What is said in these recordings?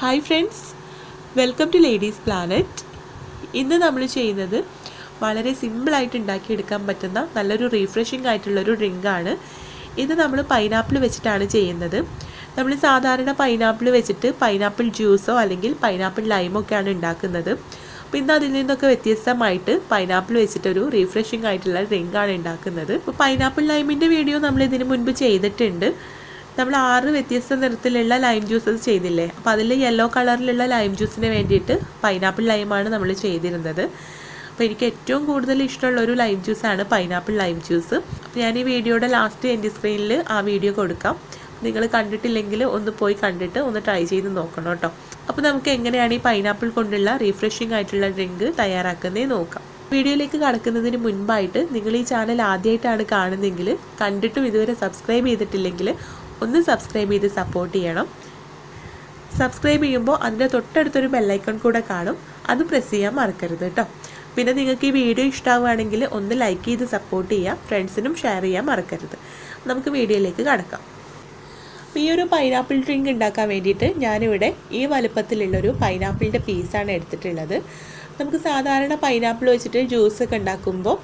Hi friends welcome to ladies planet ഇന്ന് നമ്മൾ ചെയ്യുന്നത് വളരെ സിമ്പിളായിട്ട് ഉണ്ടാക്കിയെടുക്കാൻ പറ്റുന്ന നല്ലൊരു റീഫ്രഷിംഗ് ആയിട്ടുള്ളൊരു ഡ്രിങ്കാണ് ഇത് നമ്മൾ പൈനാപ്പിൾ വെച്ചിട്ടാണ് ചെയ്യുന്നത്. നമ്മൾ സാധാരണ പൈനാപ്പിൾ വെച്ചിട്ട് പൈനാപ്പിൾ ജ്യൂസോ അല്ലെങ്കിൽ പൈനാപ്പിൾ ലൈമോ ഒക്കെയാണ് ഉണ്ടാക്കുന്നത്. അപ്പോൾ ഇന്ന് അതിൽ നിന്നൊക്കെ വ്യത്യസ്തമായിട്ട് പൈനാപ്പിൾ വെച്ചിട്ടൊരു റീഫ്രഷിംഗ് ആയിട്ടുള്ള ഡ്രിങ്കാണ് ഉണ്ടാക്കുന്നത്. അപ്പോൾ പൈനാപ്പിൾ ലൈമിന്റെ വീഡിയോ നമ്മൾ ഇതിന് മുൻപ് ചെയ്തിട്ടുണ്ട്. നമ്മൾ ആറ് വ്യത്യസ്ത നിറത്തിലുള്ള ലൈം ജ്യൂസസ് ചെയ്തില്ലേ? അപ്പോൾ അതിൽ യെല്ലോ കളറിലുള്ള ലൈം ജ്യൂസിന് വേണ്ടിയിട്ട് പൈനാപ്പിൾ ലൈമാണ് നമ്മൾ ചെയ്തിരുന്നത്. അപ്പോൾ എനിക്ക് ഏറ്റവും കൂടുതൽ ഇഷ്ടമുള്ള ഒരു ലൈം ജ്യൂസാണ് പൈനാപ്പിൾ ലൈം ജ്യൂസ് അപ്പോൾ ഞാൻ ഈ വീഡിയോയുടെ ലാസ്റ്റ് എന്റെ സ്ക്രീനിൽ ആ വീഡിയോ കൊടുക്കാം. നിങ്ങൾ കണ്ടിട്ടില്ലെങ്കിൽ ഒന്ന് പോയി കണ്ടിട്ട് ഒന്ന് ട്രൈ ചെയ്ത് നോക്കണം കേട്ടോ. അപ്പോൾ നമുക്ക് എങ്ങനെയാണ് ഈ പൈനാപ്പിൾ കൊണ്ടുള്ള റീഫ്രഷിംഗ് ആയിട്ടുള്ള ഡ്രിങ്ക് തയ്യാറാക്കുന്നേ നോക്കാം. വീഡിയോയിലേക്ക് കടക്കുന്നതിന് മുൻപായിട്ട് നിങ്ങൾ ഈ ചാനൽ ആദ്യമായിട്ടാണ് കാണുന്നതെങ്കിൽ കണ്ടിട്ടും ഇതുവരെ സബ്സ്ക്രൈബ് ചെയ്തിട്ടില്ലെങ്കിൽ ഒന്ന് സബ്സ്ക്രൈബ് ചെയ്ത് സപ്പോർട്ട് ചെയ്യണം. സബ്സ്ക്രൈബ് ചെയ്യുമ്പോൾ അതിന്റെ തൊട്ടടുത്തൊരു ബെല്ലൈക്കൺ കൂടെ കാണും. അത് പ്രസ് ചെയ്യാൻ മറക്കരുത് കേട്ടോ പിന്നെ നിങ്ങൾക്ക് ഈ വീഡിയോ ഇഷ്ടമാവുകയാണെങ്കിൽ ഒന്ന് ലൈക്ക് ചെയ്ത് സപ്പോർട്ട് ചെയ്യുക ഫ്രണ്ട്സിനും ഷെയർ ചെയ്യാൻ മറക്കരുത്. നമുക്ക് വീഡിയോയിലേക്ക് കടക്കാം. ഈ ഒരു പൈനാപ്പിൾ ഡ്രിങ്ക് ഉണ്ടാക്കാൻ വേണ്ടിയിട്ട് ഞാനിവിടെ ഈ വലുപ്പത്തിലുള്ളൊരു പൈനാപ്പിളിന്റെ പീസാണ് എടുത്തിട്ടുള്ളത്. നമുക്ക് സാധാരണ പൈനാപ്പിൾ വെച്ചിട്ട് ജ്യൂസ് ഒക്കെ ഉണ്ടാക്കുമ്പോൾ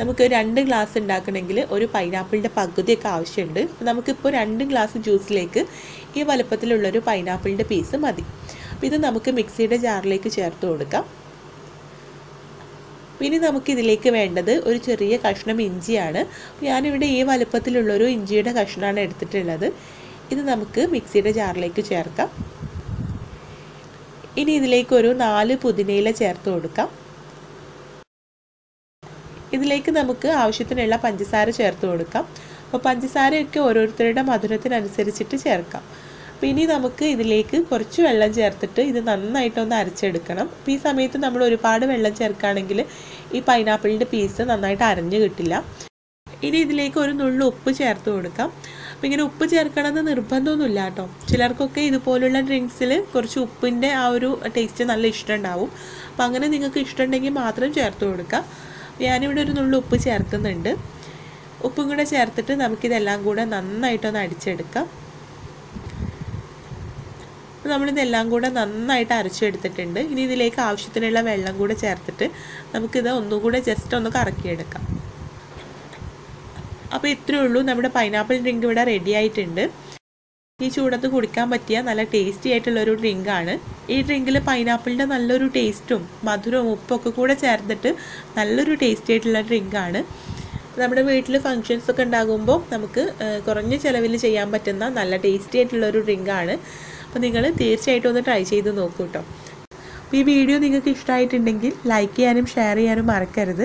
നമുക്ക് രണ്ട് ഗ്ലാസ് ഉണ്ടാക്കണമെങ്കിൽ ഒരു പൈനാപ്പിളിന്റെ പകുതിയൊക്കെ ആവശ്യമുണ്ട് നമുക്കിപ്പോൾ രണ്ട് ഗ്ലാസ് ജ്യൂസിലേക്ക് ഈ വലുപ്പത്തിലുള്ളൊരു പൈനാപ്പിളിന്റെ പീസ് മതി. അപ്പോൾ ഇത് നമുക്ക് മിക്സിയുടെ ജാറിലേക്ക് ചേർത്ത് കൊടുക്കാം. ഇനി നമുക്കിതിലേക്ക് വേണ്ടത് ഒരു ചെറിയ കഷ്ണം ഇഞ്ചിയാണ്. ഞാനിവിടെ ഈ വലുപ്പത്തിലുള്ളൊരു ഇഞ്ചിയുടെ കഷ്ണമാണ് എടുത്തിട്ടുള്ളത്. ഇത് നമുക്ക് മിക്സിയുടെ ജാറിലേക്ക് ചേർക്കാം. ഇനി ഇതിലേക്ക് ഒരു നാല് പുതിനയില ചേർത്ത് കൊടുക്കാം. ഇതിലേക്ക് നമുക്ക് ആവശ്യത്തിനുള്ള പഞ്ചസാര ചേർത്ത് കൊടുക്കാം. അപ്പോൾ പഞ്ചസാരയൊക്കെ ഓരോരുത്തരുടെ മധുരത്തിനനുസരിച്ചിട്ട് ചേർക്കാം. അപ്പോൾ ഇനി നമുക്ക് ഇതിലേക്ക് കുറച്ച് വെള്ളം ചേർത്തിട്ട് ഇത് നന്നായിട്ടൊന്ന് അരച്ചെടുക്കണം. അപ്പോൾ ഈ സമയത്ത് നമ്മൾ ഒരുപാട് വെള്ളം ചേർക്കുകയാണെങ്കിൽ ഈ പൈനാപ്പിളിന്റെ പീസ് നന്നായിട്ട് അരഞ്ഞു കിട്ടില്ല. ഇനി ഇതിലേക്ക് ഒരു നുള്ളു ഉപ്പ് ചേർത്ത് കൊടുക്കാം. അപ്പം ഇങ്ങനെ ഉപ്പ് ചേർക്കണമെന്ന് നിർബന്ധമൊന്നുമില്ല കേട്ടോ. ചിലർക്കൊക്കെ ഇതുപോലുള്ള ഡ്രിങ്ക്സിൽ കുറച്ച് ഉപ്പിന്റെ ആ ഒരു ടേസ്റ്റ് നല്ല ഇഷ്ടമുണ്ടാവും അപ്പം അങ്ങനെ നിങ്ങൾക്ക് ഇഷ്ടമുണ്ടെങ്കിൽ മാത്രം ചേർത്ത് കൊടുക്കാം. ഞാനിവിടെ ഒരു നുള്ളു ഉപ്പ് ചേർക്കുന്നുണ്ട്. ഉപ്പും കൂടെ ചേർത്തിട്ട് നമുക്കിതെല്ലാം കൂടെ നന്നായിട്ടൊന്ന് അടിച്ചെടുക്കാം. നമ്മളിതെല്ലാം കൂടെ നന്നായിട്ട് അരച്ചെടുത്തിട്ടുണ്ട്. ഇനി ഇതിലേക്ക് ആവശ്യത്തിനുള്ള വെള്ളം കൂടെ ചേർത്തിട്ട് നമുക്കിത് ഒന്നുകൂടെ ജസ്റ്റ് ഒന്ന് കറക്കിയെടുക്കാം. അപ്പോൾ ഇത്രയേ ഉള്ളൂ. നമ്മുടെ പൈനാപ്പിൾ ഡ്രിങ്ക് ഇവിടെ റെഡി ആയിട്ടുണ്ട്. ഈ ചൂടത്ത് കുടിക്കാൻ പറ്റിയ നല്ല ടേസ്റ്റി ആയിട്ടുള്ളൊരു ഡ്രിങ്കാണ് ഈ ഡ്രിങ്കിൽ പൈനാപ്പിളിന്റെ നല്ലൊരു ടേസ്റ്റും മധുരവും ഉപ്പൊക്കെ കൂടെ ചേർത്തിട്ട് നല്ലൊരു ടേസ്റ്റി ആയിട്ടുള്ള ഡ്രിങ്കാണ് നമ്മുടെ വീട്ടിൽ ഫങ്ഷൻസ് ഒക്കെ ഉണ്ടാകുമ്പോൾ നമുക്ക് കുറഞ്ഞ ചിലവിൽ ചെയ്യാൻ പറ്റുന്ന നല്ല ടേസ്റ്റി ആയിട്ടുള്ള ആയിട്ടുള്ളൊരു ഡ്രിങ്കാണ് അപ്പോൾ നിങ്ങൾ തീർച്ചയായിട്ടും ഒന്ന് ട്രൈ ചെയ്ത് നോക്കൂ കേട്ടോ അപ്പോൾ ഈ വീഡിയോ നിങ്ങൾക്ക് ഇഷ്ടമായിട്ടുണ്ടെങ്കിൽ ലൈക്ക് ചെയ്യാനും ഷെയർ ചെയ്യാനും മറക്കരുത്.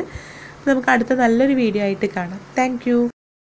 നമുക്ക് അടുത്ത നല്ലൊരു വീഡിയോ ആയിട്ട് കാണാം. താങ്ക്